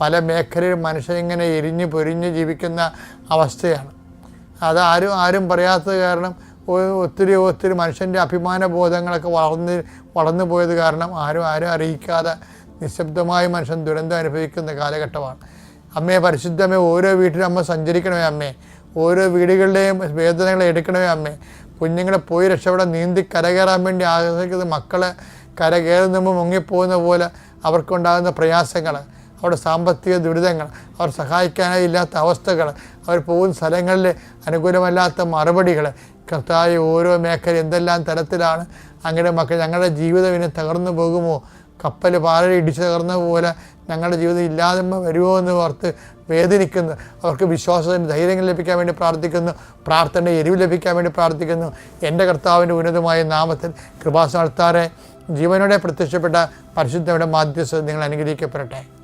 പല മേഖലയിൽ മനുഷ്യരിങ്ങനെ എരിഞ്ഞ് പൊരിഞ്ഞ് ജീവിക്കുന്ന അവസ്ഥയാണ്. അത് ആരും ആരും പറയാത്തത് കാരണം ഒത്തിരി ഒത്തിരി മനുഷ്യന്റെ അഭിമാന ബോധങ്ങളൊക്കെ വളർന്ന് വളർന്നു പോയത് കാരണം ആരും ആരും അറിയിക്കാതെ നിശബ്ദമായി മനുഷ്യൻ ദുരന്തം അനുഭവിക്കുന്ന കാലഘട്ടമാണ്. അമ്മയെ പരിശുദ്ധമേ ഓരോ വീട്ടിലും അമ്മ സഞ്ചരിക്കണമേ അമ്മേ. ഓരോ വീടുകളുടെയും വേദനകളെ എടുക്കണമേ അമ്മേ. കുഞ്ഞുങ്ങളെ പോയി രക്ഷപ്പെടാൻ നീന്തി കരകയറാൻ വേണ്ടി ആഗ്രഹിക്കുന്ന മക്കളെ കരകയറുന്ന മുങ്ങിപ്പോകുന്ന പോലെ അവർക്കുണ്ടാകുന്ന പ്രയാസങ്ങൾ അവരുടെ സാമ്പത്തിക ദുരിതങ്ങൾ അവർ സഹായിക്കാനായി ഇല്ലാത്ത അവസ്ഥകൾ അവർ പോകുന്ന സ്ഥലങ്ങളിൽ അനുകൂലമല്ലാത്ത മറുപടികൾ. കർത്തായ ഓരോ മേഖല എന്തെല്ലാം തരത്തിലാണ് അങ്ങനെ മക്കൾ ഞങ്ങളുടെ ജീവിതം ഇനി തകർന്നു പോകുമോ? കപ്പൽ പാറ ഇടിച്ചു തകർന്ന പോലെ ഞങ്ങളുടെ ജീവിതം ഇല്ലാതെ വരുമോ എന്ന് ഓർത്ത് വേദനിക്കുന്നു. അവർക്ക് വിശ്വാസത്തിന് ധൈര്യങ്ങൾ ലഭിക്കാൻ വേണ്ടി പ്രാർത്ഥിക്കുന്നു. പ്രാർത്ഥന എരിവ് ലഭിക്കാൻ വേണ്ടി പ്രാർത്ഥിക്കുന്നു. എന്റെ കർത്താവിന്റെ ഉന്നതമായ നാമത്തിൽ കൃപാസനത്താറെ ജീവനോടെ പ്രത്യക്ഷപ്പെട്ട പരിശുദ്ധയുടെ മാധ്യസ്ഥ നിങ്ങൾ അനുഗ്രഹിക്കപ്പെടട്ടെ.